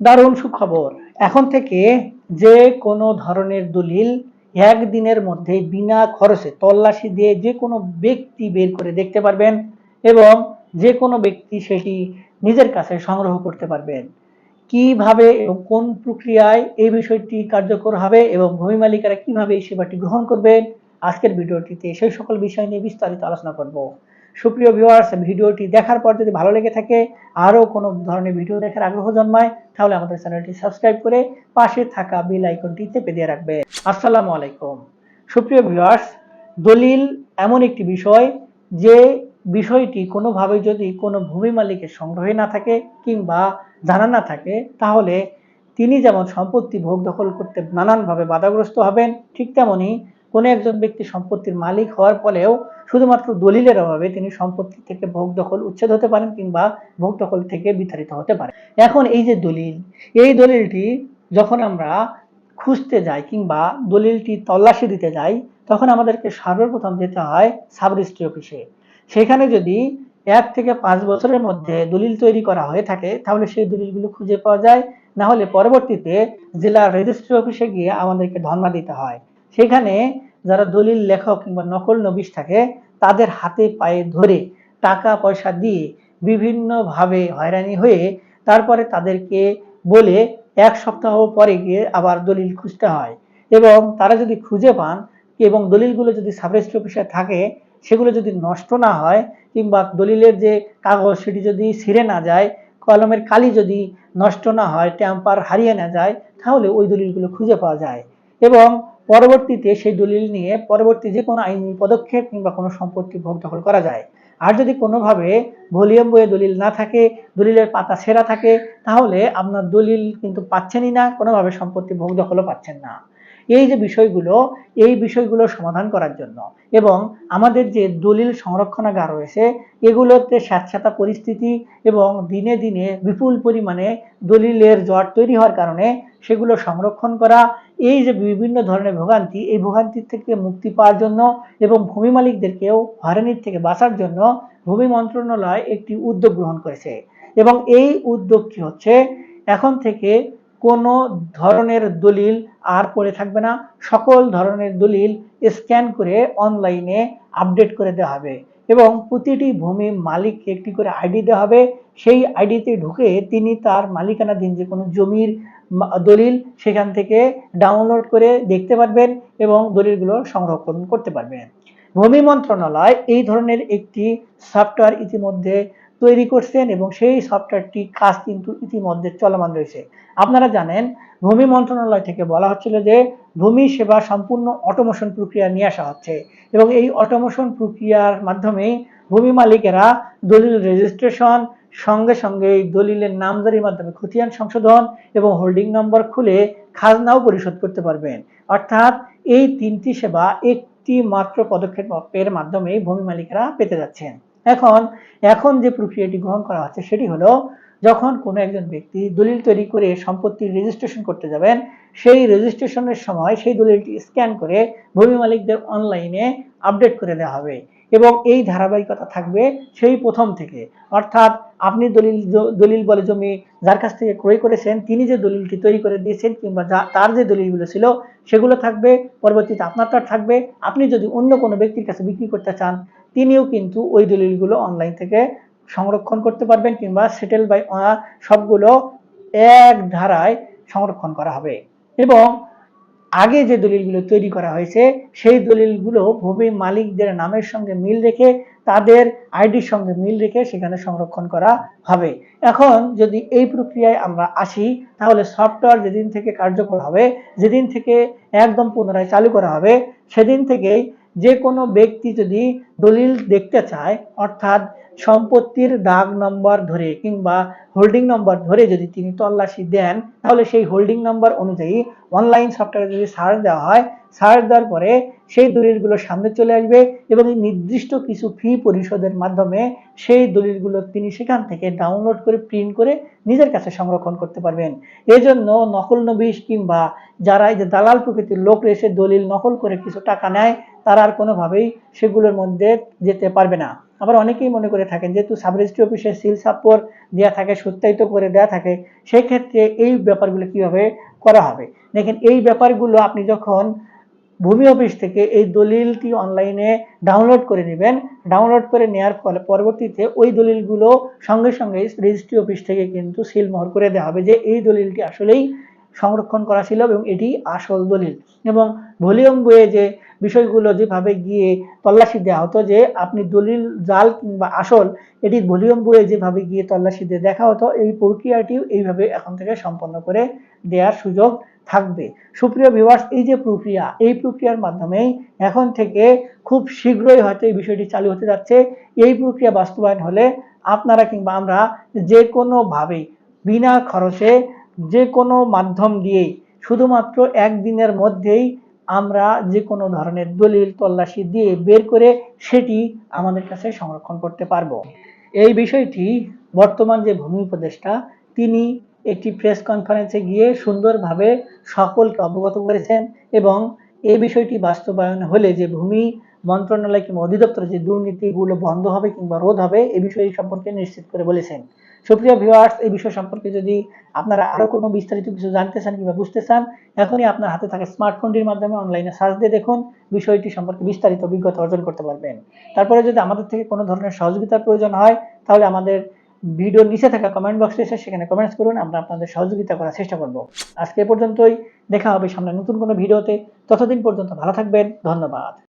দারুণ সুখবর। এখন থেকে যে কোনো ধরনের দলিল একদিনের মধ্যে বিনা খরচে তল্লাশি দিয়ে যে কোনো ব্যক্তি বের করে দেখতে পারবেন এবং যে কোনো ব্যক্তি সেটি নিজের কাছে সংগ্রহ করতে পারবেন। কীভাবে এবং কোন প্রক্রিয়ায় এই বিষয়টি কার্যকর হবে এবং ভূমি মালিকেরা কীভাবে এই সেবাটি গ্রহণ করবেন, আজকের ভিডিওটিতে সেই সকল বিষয় নিয়ে বিস্তারিত আলোচনা করব। সুপ্রিয় ভিউয়ার্স ভিডিওটি দেখার পর যদি ভালো লেগে থাকে, আরও কোনো ধরনের ভিডিও দেখার আগ্রহ জন্মায়, তাহলে আমাদের চ্যানেলটি সাবস্ক্রাইব করে পাশে থাকা বেল আইকনটি চেপে দিয়ে রাখবে। আসসালামু আলাইকুম। সুপ্রিয় ভিউয়ার্স দলিল এমন একটি বিষয় যে বিষয়টি কোনোভাবে যদি কোনো ভূমি মালিকের সংগ্রহে না থাকে কিংবা জানা না থাকে, তাহলে তিনি যেমন সম্পত্তি ভোগ দখল করতে নানানভাবে বাধাগ্রস্ত হবেন, ঠিক তেমনি কোনো একজন ব্যক্তি সম্পত্তির মালিক হওয়ার ফলেও শুধুমাত্র দলিলের অভাবে তিনি সম্পত্তি থেকে ভোগ দখল উচ্ছেদ হতে পারেন কিংবা ভোগ দখল থেকে বিতাড়িত হতে পারেন। এখন এই যে দলিল, এই দলিলটি যখন আমরা খুঁজতে যাই কিংবা দলিলটি তল্লাশি দিতে যাই, তখন আমাদেরকে সর্বপ্রথম যেতে হয় সাব রেজিস্ট্রি অফিসে। সেখানে যদি এক থেকে পাঁচ বছরের মধ্যে দলিল তৈরি করা হয়ে থাকে, তাহলে সেই দলিলগুলো খুঁজে পাওয়া যায়। না হলে পরবর্তীতে জেলা রেজিস্ট্রি অফিসে গিয়ে আমাদেরকে ধর্ণা দিতে হয়। সেখানে যারা দলিল লেখক কিংবা নকল নবিশ থাকে, তাদের হাতে পায়ে ধরে টাকা পয়সা দিয়ে বিভিন্নভাবে হয়রানি হয়ে তারপরে তাদেরকে বলে এক সপ্তাহ পরে গিয়ে আবার দলিল খুঁজতে হয়। এবং তারা যদি খুঁজে পান এবং দলিলগুলো যদি সাব রেজিস্ট্রি অফিসে থাকে, সেগুলো যদি নষ্ট না হয় কিংবা দলিলের যে কাগজ সেটি যদি ছিঁড়ে না যায়, কলমের কালি যদি নষ্ট না হয়, ট্যাম্পার হারিয়ে না যায়, তাহলে ওই দলিলগুলো খুঁজে পাওয়া যায়। এবং পরবর্তীতে সেই দলিল নিয়ে পরবর্তী যে কোনো আইনি পদক্ষেপ কিংবা কোনো সম্পত্তি ভোগ দখল করা যায়। আর যদি কোনোভাবে ভলিউম বইয়ে দলিল না থাকে, দলিলের পাতা সেরা থাকে, তাহলে আপনার দলিল কিন্তু পাচ্ছেনই না, কোনোভাবে সম্পত্তি ভোগ দখলও পাচ্ছেন না। এই যে বিষয়গুলো, এই বিষয়গুলো সমাধান করার জন্য এবং আমাদের যে দলিল সংরক্ষণাগার রয়েছে, এগুলোতে স্যাঁতস্যাঁতা পরিস্থিতি এবং দিনে দিনে বিপুল পরিমাণে দলিলের জট তৈরি হওয়ার কারণে সেগুলো সংরক্ষণ করা এই যে বিভিন্ন ধরনের ভোগান্তি, এই ভোগান্তির থেকে মুক্তি পাওয়ার জন্য এবং ভূমি মালিকদেরকেও হয়রানির থেকে বাঁচার জন্য ভূমি মন্ত্রণালয় একটি উদ্যোগ গ্রহণ করেছে। এবং এই উদ্যোগটি হচ্ছে, এখন থেকে কোনো ধরনের দলিল আর পড়ে থাকবে না। সকল ধরনের দলিল স্ক্যান করে অনলাইনে আপডেট করে দেওয়া হবে এবং প্রতিটি ভূমি মালিককে একটি করে আইডি দেওয়া হবে। সেই আইডিতে ঢুকে তিনি তার মালিকানাধীন যে কোনো জমির দলিল সেখান থেকে ডাউনলোড করে দেখতে পারবেন এবং দলিলগুলো সংরক্ষণ করতে পারবেন। ভূমি মন্ত্রণালয় এই ধরনের একটি সফটওয়্যার ইতিমধ্যে তৈরি করছেন এবং সেই সফটওয়্যারটি কাজ কিন্তু ইতিমধ্যে চলমান রয়েছে। আপনারা জানেন ভূমি মন্ত্রণালয় থেকে বলা হচ্ছিল যে, ভূমি সেবা সম্পূর্ণ অটোমেশন প্রক্রিয়া নিয়ে আসা হচ্ছে এবং এই অটোমেশন প্রক্রিয়ার মাধ্যমে ভূমি মালিকেরা দলিল রেজিস্ট্রেশন সঙ্গে সঙ্গে দলিলের নামজারির মাধ্যমে খতিয়ান সংশোধন এবং হোল্ডিং নম্বর খুলে খাজনাও পরিশোধ করতে পারবেন। অর্থাৎ এই তিনটি সেবা একটি মাত্র পদক্ষেপের মাধ্যমে ভূমি মালিকেরা পেতে যাচ্ছেন। এখন এখন যে প্রক্রিয়াটি গ্রহণ করা হচ্ছে সেটি হলো যখন কোনো একজন ব্যক্তি দলিল তৈরি করে সম্পত্তির রেজিস্ট্রেশন করতে যাবেন, সেই রেজিস্ট্রেশনের সময় সেই দলিলটি স্ক্যান করে ভূমি মালিকদের অনলাইনে আপডেট করে দেওয়া হবে এবং এই ধারাবাহিকতা থাকবে সেই প্রথম থেকে। অর্থাৎ আপনি দলিল দলিল বলে জমি যার কাছ থেকে ক্রয় করেছেন, তিনি যে দলিলটি তৈরি করে দিয়েছেন কিংবা তার যে দলিলগুলো ছিল, সেগুলো থাকবে। পরবর্তীতে আপনারটা থাকবে। আপনি যদি অন্য কোনো ব্যক্তির কাছে বিক্রি করতে চান, তিনিও কিন্তু ওই দলিলগুলো অনলাইন থেকে সংরক্ষণ করতে পারবেন কিংবা সেটেল বাই সবগুলো এক ধারায় সংরক্ষণ করা হবে। এবং আগে যে দলিলগুলো তৈরি করা হয়েছে, সেই দলিলগুলো ভূমি মালিকদের নামের সঙ্গে মিল রেখে, তাদের আইডির সঙ্গে মিল রেখে সেখানে সংরক্ষণ করা হবে। এখন যদি এই প্রক্রিয়ায় আমরা আসি, তাহলে সফটওয়্যার যেদিন থেকে কার্যকর হবে, যেদিন থেকে একদম পুনরায় চালু করা হবে, সেদিন থেকেই যে কোনো ব্যক্তি যদি দলিল দেখতে চায়, অর্থাৎ সম্পত্তির দাগ নম্বর ধরে কিংবা হোল্ডিং নম্বর ধরে যদি তিনি তল্লাশি দেন, তাহলে সেই হোল্ডিং নম্বর অনুযায়ী অনলাইন সফটওয়্যারে যদি সার্চ দেওয়া হয় সার্চ দেওয়ার পরে সেই দলিলগুলো সামনে চলে আসবে এবং নির্দিষ্ট কিছু ফি পরিশোধের মাধ্যমে সেই দলিলগুলো তিনি সেখান থেকে ডাউনলোড করে প্রিন্ট করে নিজের কাছে সংরক্ষণ করতে পারবেন। এজন্য নকল নবিশ কিংবা যারা এই যে দালাল প্রকৃতির লোক এসে দলিল নকল করে কিছু টাকা নেয় তারা আর কোনোভাবেই সেগুলোর মধ্যে যেতে পারবে না। আবার অনেকেই মনে করে থাকেন যেহেতু সাব রেজিস্ট্রি অফিসে সিল সাপ্পর দেওয়া থাকে, সত্যায়িত করে দেওয়া থাকে সেই ক্ষেত্রে এই ব্যাপারগুলো কীভাবে করা হবে? দেখেন, এই ব্যাপারগুলো আপনি যখন ভূমি অফিস থেকে এই দলিলটি অনলাইনে ডাউনলোড করে নেবেন, ডাউনলোড করে নেওয়ার ফলে, পরবর্তীতে ওই দলিলগুলো সঙ্গে সঙ্গে রেজিস্ট্রি অফিস থেকে কিন্তু সিলমোহর করে দেওয়া হবে যে, এই দলিলটি আসলেই সংরক্ষণ করা ছিল এবং এটি আসল দলিল। এবং ভলিউম বইয়ে যে বিষয়গুলো যেভাবে গিয়ে তল্লাশি দেওয়া হতো যে আপনি দলিল, জাল কিংবা আসল, এটি ভলিউম বইয়ে যেভাবে গিয়ে তল্লাশি দিয়ে দেখা হতো, এই প্রক্রিয়াটিও এইভাবে এখন থেকে সম্পন্ন করে দেওয়ার সুযোগ থাকবে। সুপ্রিয় ভিউয়ার্স এই যে প্রক্রিয়া, এই প্রক্রিয়ার মাধ্যমেই এখন থেকে খুব শীঘ্রই হয়তো এই বিষয়টি চালু হতে যাচ্ছে। এই প্রক্রিয়া বাস্তবায়ন হলে আপনারা কিংবা আমরা যে কোনোভাবেই বিনা খরচে যে কোনো মাধ্যম দিয়েই, শুধুমাত্র একদিনের মধ্যেই আমরা যে কোনো ধরনের দলিল তল্লাশি দিয়ে বের করে সেটি আমাদের কাছে সংরক্ষণ করতে পারব। এই বিষয়টি বর্তমান যে ভূমি উপদেষ্টা, তিনি একটি প্রেস কনফারেন্সে গিয়ে সুন্দরভাবে সকলকে অবগত করেছেন এবং এই বিষয়টি বাস্তবায়ন হলে যে ভূমি মন্ত্রণালয় কিংবা অধিদপ্তর যে দুর্নীতিগুলো বন্ধ হবে কিংবা রোধ হবে এই বিষয় সম্পর্কে নিশ্চিত করে বলেছেন। সুপ্রিয় ভিউয়ার্স এই বিষয় সম্পর্কে যদি আপনারা আরও কোনো বিস্তারিত কিছু জানতে চান কিংবা বুঝতে চান, এখনই আপনার হাতে থাকা স্মার্টফোনটির মাধ্যমে অনলাইনে সার্চ দিয়ে দেখুন, বিষয়টি সম্পর্কে বিস্তারিত অভিজ্ঞতা অর্জন করতে পারবেন। তারপরে যদি আমাদের থেকে কোনো ধরনের সহযোগিতার প্রয়োজন হয়, তাহলে আমাদের ভিডিওর নিচে থাকা কমেন্ট বক্সে এসে সেখানে কমেন্টস করুন, আমরা আপনাদের সহযোগিতা করার চেষ্টা করব। আজকে পর্যন্তই, দেখা হবে সামনে নতুন কোনো ভিডিওতে। ততদিন পর্যন্ত ভালো থাকবেন, ধন্যবাদ।